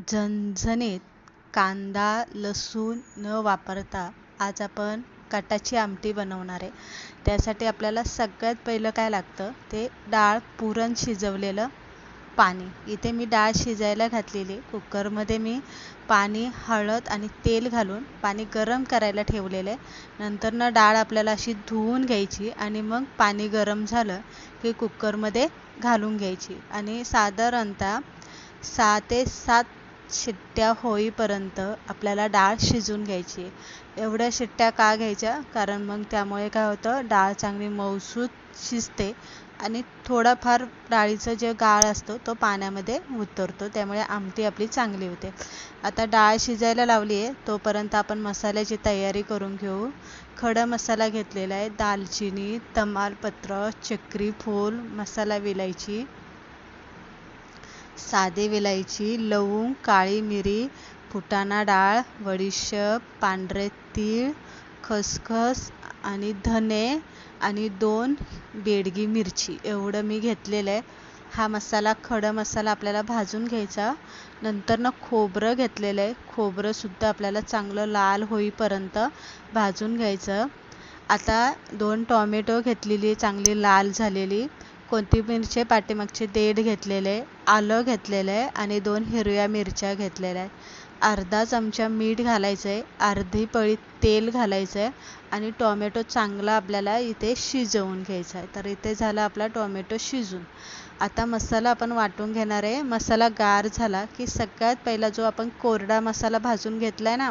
झणझणीत कांदा लसूण न वापरता आज आपण कटाची आमटी बनवणार आहे. त्यासाठी आपल्याला सगळ्यात पहिलं काय लागतं? ते डाळ पुरण शिजवलेलं पाणी. इथे मी डाळ शिजायला घातलेली. कुकरमध्ये मी पाणी हळद आणि तेल घालून पाणी गरम करायला ठेवलेलं आहे. नंतर ना डाळ आपल्याला अशी धुवून घ्यायची आणि मग पाणी गरम झालं की कुकरमध्ये घालून घ्यायची. आणि साधारणतः सहा ते सात शिट्ट्या होईपर्यंत आपल्याला डाळ शिजून घ्यायची. एवढ्या शिट्ट्या का घ्यायच्या? कारण मग त्यामुळे काय होतं? डाळ चांगली मऊसूत शिजते आणि थोडाफार डाळीचं जे गाळ असतो तो पाण्यामध्ये उतरतो. त्यामुळे आमटी आपली चांगली होते. आता डाळ शिजायला लावली आहे तोपर्यंत आपण मसाल्याची तयारी करून घेऊ. खडा मसाला घेतलेला आहे. दालचिनी तमालपत्र चक्री फूल मसाला विलायची साधी विलायची लवंग काळी मिरी फुटाणा डाळ बडीशेप पांढरे तीळ खसखस आणि धने आणि दोन बेडगी मिरची. एवढं मी घेतलेलं आहे. हा मसाला खडा मसाला आपल्याला भाजून घ्यायचा. नंतर ना खोबरं घेतलेलं आहे. खोबरंसुद्धा आपल्याला चांगलं लाल होईपर्यंत भाजून घ्यायचं. आता दोन टॉमॅटो घेतलेली चांगली लाल झालेली. कोथिंबीरचे पाठीमागचे देठ घेतलेले आलं घेतलेलं आहे आणि दोन हिरव्या मिरच्या घेतलेल्या आहे अर्धा चमचा मीठ घालायचं आहे अर्धी पळी तेल घालायचं आहे आणि टॉमॅटो चांगला आपल्याला इथे शिजवून घ्यायचा आहे तर इथे झाला आपला टॉमॅटो शिजून. आता मसाला आपण वाटून घेणार आहे. मसाला गार झाला की सगळ्यात पहिला जो आपण कोरडा मसाला भाजून घेतला आहे ना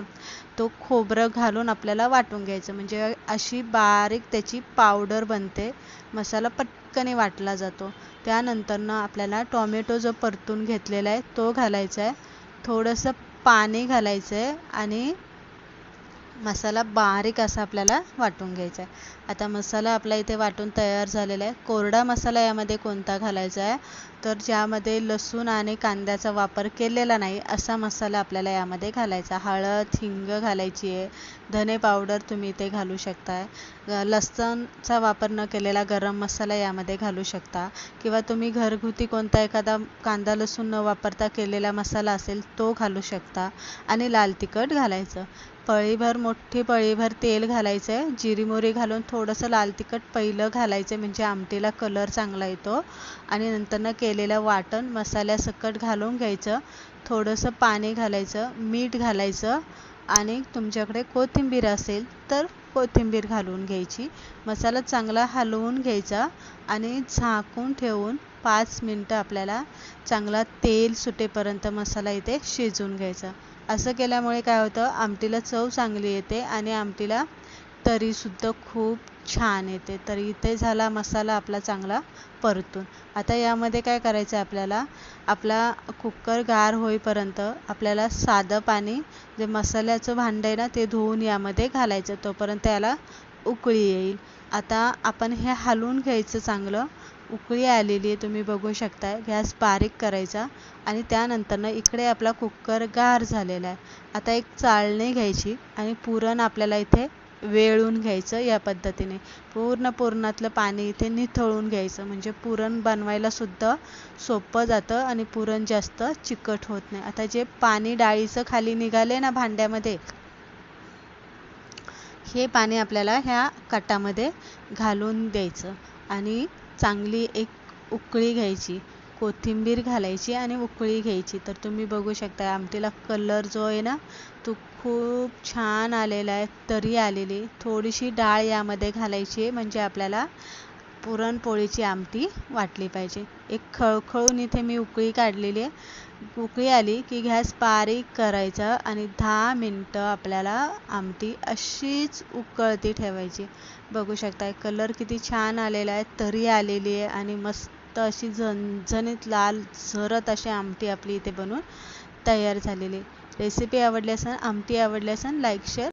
तो खोबरं घालून आपल्याला वाटून घ्यायचं. म्हणजे अशी बारीक त्याची पावडर बनते. मसाला पटकने वाटला जातो. त्यानंतरनं आपल्याला टॉमॅटो जो परतून घेतलेला आहे तो घालायचा आहे. थोडंसं पाणी घालायचं आहे आणि मसाला बारीक असा आपल्याला वाटून घ्यायचा आहे आता मसाला आपला इथे वाटून तयार झालेला आहे. कोरडा मसाला यामध्ये कोणता घालायचा आहे तर ज्यामध्ये लसूण आणि कांद्याचा वापर केलेला नाही असा मसाला आपल्याला यामध्ये घालायचा. हळद हिंग घालायची आहे. धने पावडर तुम्ही इथे घालू शकताय. लसणचा वापर न केलेला गरम मसाला यामध्ये घालू शकता. किंवा तुम्ही घरगुती कोणता एखादा कांदा लसूण न वापरता केलेला मसाला असेल तो घालू शकता. आणि लाल तिखट घालायचं. पळीभर मोठी पळीभर तेल घालायचं आहे जिरी घालून थोडंसं लाल तिखट पहिलं घालायचं म्हणजे आमटीला कलर चांगला येतो. आणि नंतरनं केलेलं वाटण मसाल्यासकट घालून घ्यायचं थोडंसं पाणी घालायचं मीठ घालायचं आणि तुमच्याकडे कोथिंबीर असेल तर कोथिंबीर घालून घ्यायची. मसाला चांगला हलवून घ्यायचा आणि झाकून ठेवून पाच मिनटं आपल्याला चांगला तेल सुटेपर्यंत मसाला इथे शिजवून घ्यायचा. असं केल्यामुळे काय होतं? आमटीला चव चांगली येते आणि आमटीला तरीसुद्धा खूप छान येते. तर इथे झाला मसाला आपला चांगला परतून. आता यामध्ये काय करायचं आहे आपल्याला? आपला कुकर गार होईपर्यंत आपल्याला साधं पाणी जे मसाल्याचं भांडं आहे ना ते धुवून यामध्ये घालायचं. तोपर्यंत याला उकळी येईल. आता आपण हे हलवून घ्यायचं चांगलं. उकळी आलेली आहे तुम्ही बघू शकता गॅस बारीक करायचा आणि त्यानंतरनं इकडे आपला कुकर गार झालेला आहे. आता एक चाळणी घ्यायची आणि पुरण आपल्याला इथे वेळून घ्यायचं या पद्धतीने. पूर्ण पुरणातलं पाणी इथे निथळून घ्यायचं. म्हणजे पुरण बनवायला सुद्धा सोपं जातं आणि पुरण जास्त चिकट होत नाही. आता जे पाणी डाळीचं खाली निघाले ना भांड्यामध्ये हे पाणी आपल्याला ह्या कटामध्ये घालून द्यायचं आणि चांगली एक उकळी घ्यायची. कोथिंबीर घालायची आणि उकळी घ्यायची. तर तुम्ही बघू शकता आमटीला कलर जो आहे ना तो खूप छान आलेला आहे तरी आलेली. थोडीशी डाळ यामध्ये घालायची आहे म्हणजे आपल्याला पुरणपोळीची आमटी वाटली पाहिजे. एक खळखळून इथे मी उकळी काढलेली आहे. उकळी आली की गॅस बारीक करायचा आणि दहा मिनटं आपल्याला आमटी अशीच उकळती ठेवायची. बघू शकता कलर किती छान आलेला आहे तरी आलेली आहे आणि मस्त मस्त अशी झणझणीत लाल झरत अशी आमटी आपली इथे बनवून तयार झालेली रेसिपी आवडली असेल आमटी आवडली असेल लाईक शेअर